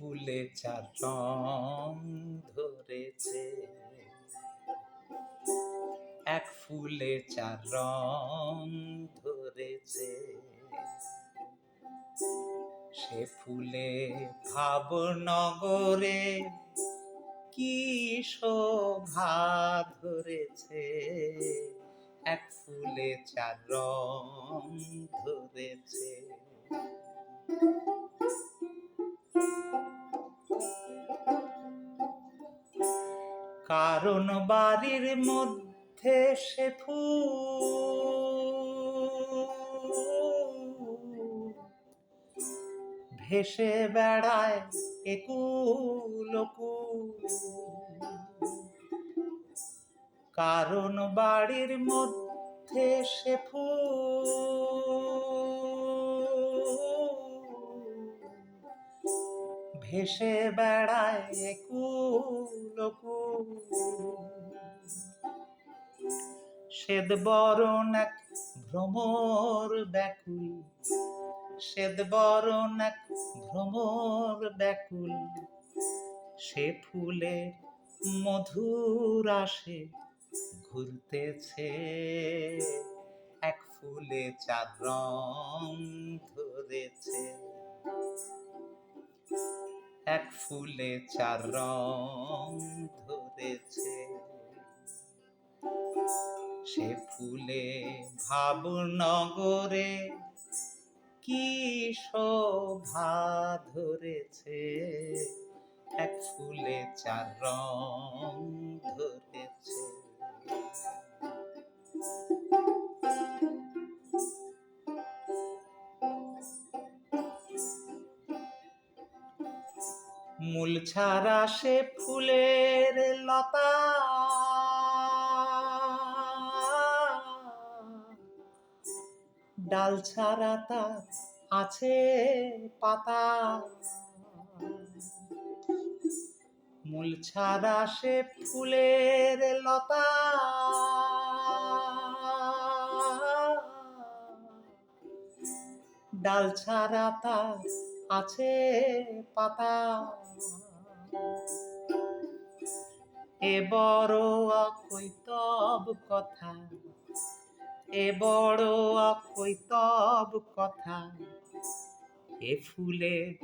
ফুলে চার রং ধরেছে। এক ফুলে চার রং ধরেছে। সে ফুলে ভাবনগরে কি শোভা ধরেছে। এক ফুলে চার রং ধরেছে। কারণ বাড়ির মধ্যে সে ফুল। ভেসে বেড়ায় একুল কারণ বাড়ির মধ্যে সে ফুল। ভেসে বেড়ায় একুল শ্বেত বরণ এক ভ্রমর ব্যাকুল। শ্বেত বরণ এক ভ্রমর ব্যাকুল। সে ফুলের মধুর আসে ঘুরতেছে। এক ফুলে চার ধরেছে। এক ফুলে চার রং ধরেছে। সে ফুলে ভাবনগরে কি শোভা ধরেছে? এক ফুলে চার রং ধরেছে মূল ছাড়া সে ফুলের লতা। ডাল ছাড়া তার আছে পাতা। মূল ছাড়া সে ফুলের লতা। ডাল ছাড়া তার আছে পাতা। এ বড় অকৈতব কথা। এ বড় অকৈতব কথা। এ ফুলে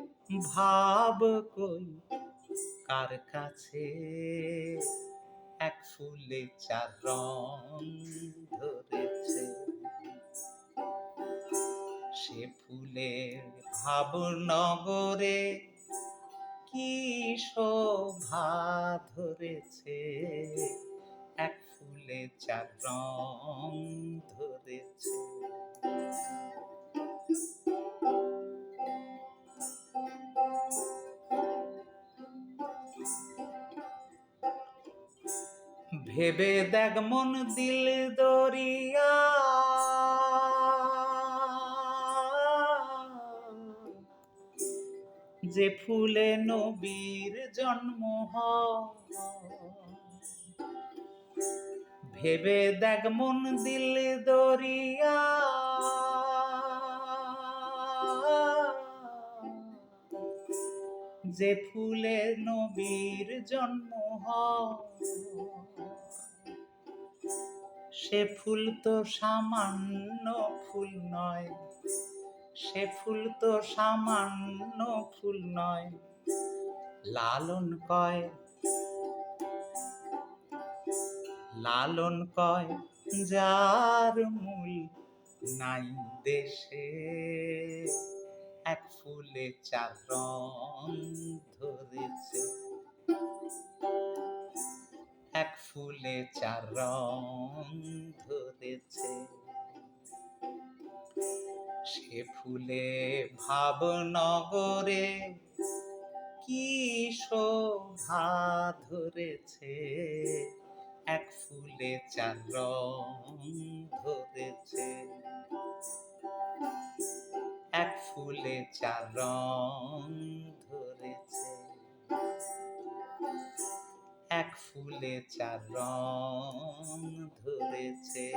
ভাব কই? কার কাছে? এক ফুলে চার রং ধরেছে। সে ফুলের ভাবনগরে কি শোভা ধরেছে? এক ফুলে চার রং ধরেছে। ভেবে দেখ মন দিল দরিয়া যে ফুলে নবীর জন্ম ভেবে দেখ মন দিল দরিয়া। যে ফুলে নবীর জন্ম সে ফুল তো সামান্য ফুল নয়। সে ফুল তো সামান্য ফুল নয়, লালন কয়। লালন কয়, যার মূল নাই দেশে, এক ফুলে চার রং ধরেছে। এক ফুলে চার ধরেছে। সে ফুলে ভাবনগরে কি শোভা ধরেছে? এক ফুলে চার ধরেছে। এক ফুলে চার ধরেছে। এক ফুলে চার ধরেছে।